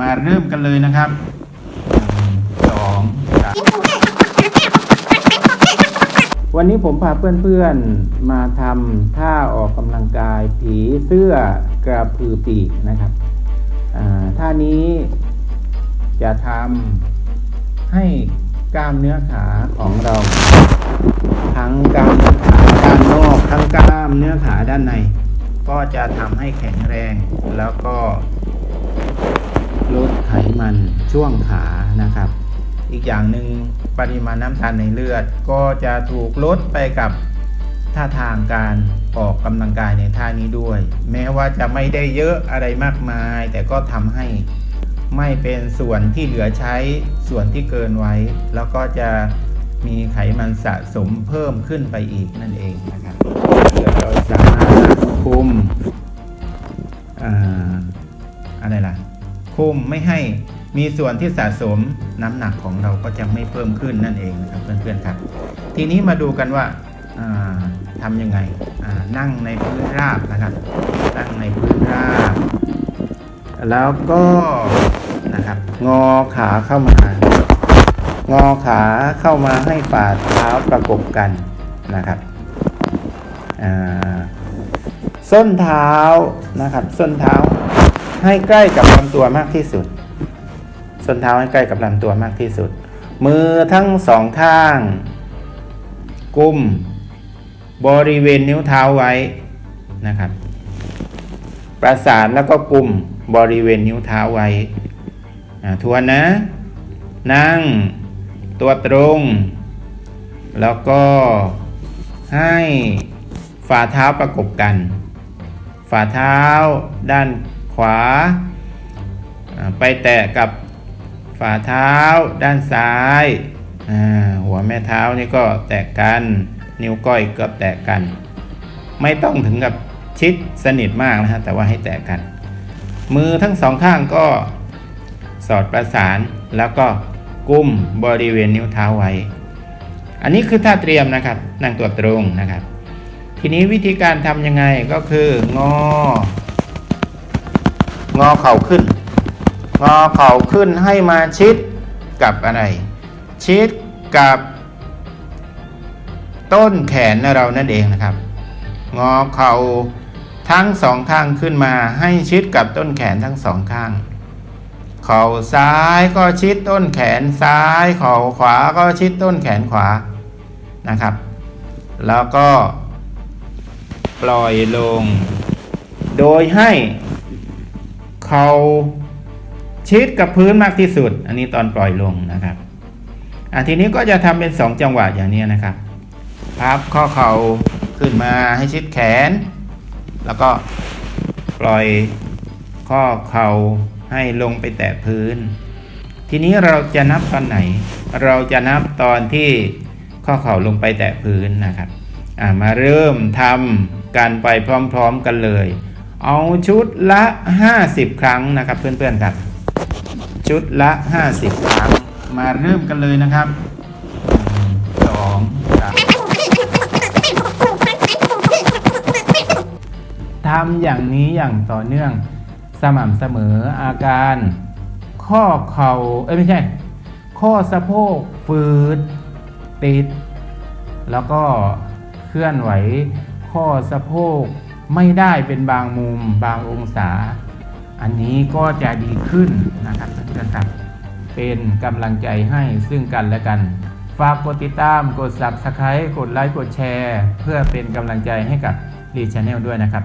มาเริ่มกันเลยนะครับสองสามวันนี้ผมพาเพื่อนๆมาทำท่าออกกำลังกายผีเสื้อกระพือปีกนะครับอ่าท่านี้จะทำให้กล้ามเนื้อขาของเรา ทั้งกล้ามเนื้อขาด้านนอกทั้งกล้ามเนื้อขาด้านใน ก็จะทำให้แข็งแรงแล้วก็ ช่วงขานะครับ อีกอย่างหนึ่งปริมาณน้ำตาลในเลือด ก็จะถูกลดไปกับท่าทางการออกกำลังกายในท่านี้ด้วย แม้ว่าจะไม่ได้เยอะอะไรมากมาย แต่ก็ทำให้ไม่เป็นส่วนที่เหลือใช้ส่วนที่เกินไว้ แล้วก็จะมีไขมันสะสมเพิ่มขึ้นไปอีกนั่นเองนะครับเดี๋ยวเราสามารถคุมออะไรล่ะ คุมไม่ให้ มีส่วนที่สะสมน้ำหนักของเราก็จะไม่เพิ่มขึ้นนั่นเองนะครับเพื่อนๆครับ ทีนี้มาดูกันว่าาทำยังไงนั่งในพื้นราบนะครับนั่งในพื้นราบ แล้วก็นะครับงอขาเข้ามา งอขาเข้ามาให้ฝ่าเท้าประกบกันนะครับอ่าส้นเท้านะครับ ส้นเท้าให้ใกล้กับลำตัวมากที่สุด ส้นเท้าให้ใกล้กับลำตัวมากที่สุด มือทั้งสองข้าง กุม บริเวณนิ้วเท้าไว้นะครับ ประสานแล้วก็กุมบริเวณนิ้วเท้าไว้ทวนนะ นั่ง ตัวตรง แล้วก็ให้ฝ่าเท้าประกบกัน ฝ่าเท้าด้านขวา ไปแตะกับ ฝ่าเท้าด้านซ้ายหัวแม่เท้านี่ก็แตะกัน นิ้วก้อยก็แตะกัน ไม่ต้องถึงกับชิดสนิทมากนะฮะแต่ว่าให้แตะกัน มือทั้งสองข้างก็สอดประสานแล้วก็กุมบริเวณนิ้วเท้าไว้ อันนี้คือท่าเตรียมนะครับ นั่งตัวตรงนะครับ ทีนี้วิธีการทำยังไงก็คืองอ งอเข่าขึ้น อเข่าขึ้นให้มาชิดกับอะไร ชิดกับต้นแขนเรานั่นเองนะครับ งอเข่าทั้งสองข้างขึ้นมาให้ชิดกับต้นแขนทั้งสองข้าง เข่าซ้ายก็ชิดต้นแขนซ้าย เข่าขวาก็ชิดต้นแขนขวานะครับ แล้วก็ ปล่อยลง โดยให้เข่า ชิดกับพื้นมากที่สุด อันนี้ตอนปล่อยลงนะครับอะทีนี้ก็จะทำเป็นสองจังหวะอย่างนี้นะครับพับข้อเข่าขึ้นมาให้ชิดแขน แล้วก็ปล่อยข้อเข่าให้ลงไปแตะพื้น ทีนี้เราจะนับตอนไหน เราจะนับตอนที่ข้อเข่าลงไปแตะพื้นนะครับมาเริ่มทำกันไปพร้อมๆกันเลย เอาชุดละ 50 ครั้งนะครับเพื่อนๆครับ ชุดละ 50 ครั้ง มาเริ่มกันเลยนะครับหนึ่งสองสามทำอย่างนี้อย่างต่อเนื่องสม่ำเสมออาการ ข้อเข่าเอ้ยไม่ใช่ ข้อสะโพกฝืด ติด แล้วก็เคลื่อนไหว ข้อสะโพกไม่ได้เป็นบางมุมบางองศา อันนี้ก็จะดีขึ้นนะครับเพื่อนๆครับเป็นกำลังใจให้ซึ่งกันและกัน ฝากกดติดตามกด subscribe กดไลค์กดแชร์ เพื่อเป็นกำลังใจให้กับรีชแนลด้วยนะครับ